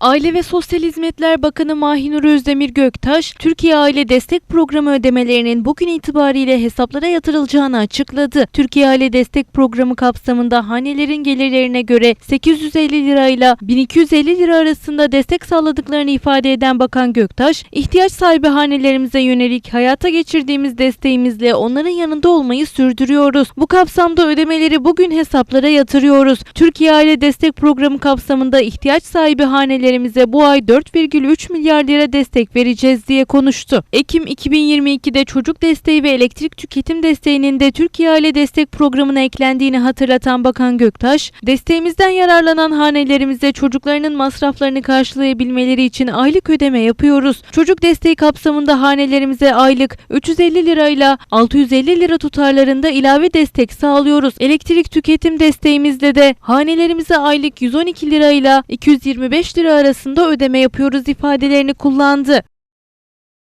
Aile ve Sosyal Hizmetler Bakanı Mahinur Özdemir Göktaş, Türkiye Aile Destek Programı ödemelerinin bugün itibariyle hesaplara yatırılacağını açıkladı. Türkiye Aile Destek Programı kapsamında hanelerin gelirlerine göre 850 lira ile 1250 lira arasında destek sağladıklarını ifade eden Bakan Göktaş, ihtiyaç sahibi hanelerimize yönelik hayata geçirdiğimiz desteğimizle onların yanında olmayı sürdürüyoruz. Bu kapsamda ödemeleri bugün hesaplara yatırıyoruz. Türkiye Aile Destek Programı kapsamında ihtiyaç sahibi hanelerimize bu ay 4,3 milyar lira destek vereceğiz diye konuştu. Ekim 2022'de çocuk desteği ve elektrik tüketim desteğinin de Türkiye Aile Destek Programı'na eklendiğini hatırlatan Bakan Göktaş, desteğimizden yararlanan hanelerimize çocuklarının masraflarını karşılayabilmeleri için aylık ödeme yapıyoruz. Çocuk desteği kapsamında hanelerimize aylık 350 lirayla 650 lira tutarlarında ilave destek sağlıyoruz. Elektrik tüketim desteğimizde de hanelerimize aylık 112 lirayla 225 lira arasında ödeme yapıyoruz ifadelerini kullandı.